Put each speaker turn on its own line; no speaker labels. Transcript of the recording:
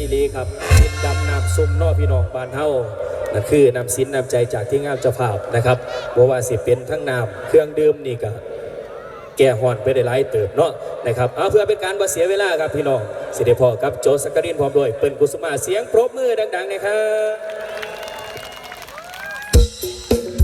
นี่ลีครับสินดำน้ำส้มนอพี่น้องบานเฮานั่นคือนำสินนำใจจากที่งามเจ้าภาพนะครับบ่ว่าสิเป็นทั้งน้ำเครื่องดื่มนี่ก็แก่หอนไปได้หลายเติบเนาะนะครับเอาเพื่อเป็นการบ่เสียเวลาครับพี่น้องสิเด้พอครับโจสักกรินพร้อมด้วยเปิ้นกุสุมาเสียงปรบมือดังๆนะครับ